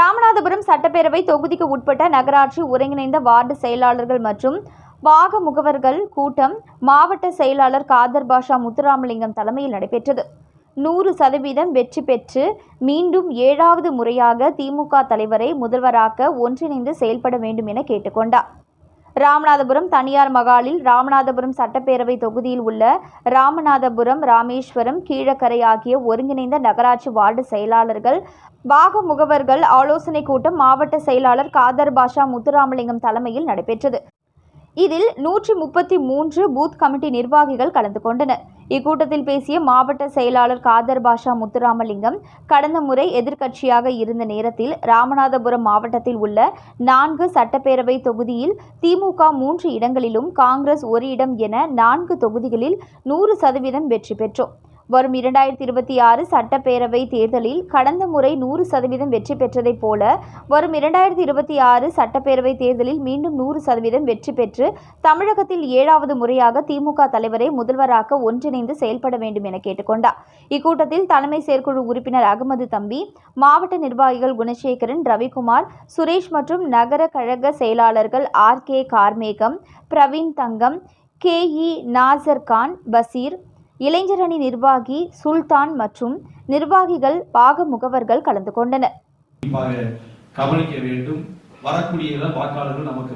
ராமநாதபுரம் சட்டப்பேரவை தொகுதிக்கு உட்பட்ட நகராட்சி ஒருங்கிணைந்த வார்டு செயலாளர்கள் மற்றும் வாக முகவர்கள் கூட்டம் மாவட்ட செயலாளர் காதர் பாஷா முத்துராமலிங்கம் தலைமையில் நடைபெற்றது. நூறு சதவீதம் வெற்றி பெற்று மீண்டும் ஏழாவது முறையாக திமுக தலைவரை முதல்வராக்க ஒன்றிணைந்து செயல்பட வேண்டும் என கேட்டுக்கொண்டார். ராமநாதபுரம் தனியார் மகாலில் ராமநாதபுரம் சட்டப்பேரவை தொகுதியில் உள்ள ராமநாதபுரம் ராமேஸ்வரம் கீழக்கரை ஆகிய ஒருங்கிணைந்த நகராட்சி வார்டு செயலாளர்கள் பாக முகவர்கள் ஆலோசனைக் கூட்டம் மாவட்ட செயலாளர் காதர் பாஷா முத்துராமலிங்கம் தலைமையில் நடைபெற்றது. இதில் நூற்றி முப்பத்தி மூன்று பூத் கமிட்டி நிர்வாகிகள் கலந்து கொண்டனர். இக்கூட்டத்தில் பேசிய மாவட்ட செயலாளர் காதர் பாஷா முத்துராமலிங்கம் கடந்த முறை எதிர்க்கட்சியாக இருந்த நேரத்தில் ராமநாதபுரம் மாவட்டத்தில் உள்ள நான்கு சட்டப்பேரவை தொகுதியில் திமுக மூன்று இடங்களிலும் காங்கிரஸ் ஒரு இடம் என நான்கு தொகுதிகளில் நூறு சதவீதம் வெற்றி பெற்றோம். வரும் இரண்டாயிரத்தி இருபத்தி ஆறு சட்டப்பேரவை தேர்தலில் கடந்த முறை நூறு சதவீதம் வெற்றி பெற்றதைப் போல வரும் இரண்டாயிரத்தி இருபத்தி ஆறு சட்டப்பேரவை தேர்தலில் மீண்டும் நூறு சதவீதம் வெற்றி பெற்று தமிழகத்தில் ஏழாவது முறையாக திமுக தலைவரை முதல்வராக்க ஒன்றிணைந்து செயல்பட வேண்டும் என கேட்டுக்கொண்டார். இக்கூட்டத்தில் தலைமை செயற்குழு உறுப்பினர் அகமது தம்பி மாவட்ட நிர்வாகிகள் குணசேகரன் ரவிக்குமார் சுரேஷ் மற்றும் நகர கழக செயலாளர்கள் R K Karmegam Praveen Thangam K E Nasarkhan Basheer இளைஞரணி நிர்வாகி சுல்தான் மற்றும் நிர்வாகிகள் பாக முகவர்கள் கலந்து கொண்டனர். கவனிக்க வேண்டும். வரக்கூடிய வாக்காளர்கள் நமக்கு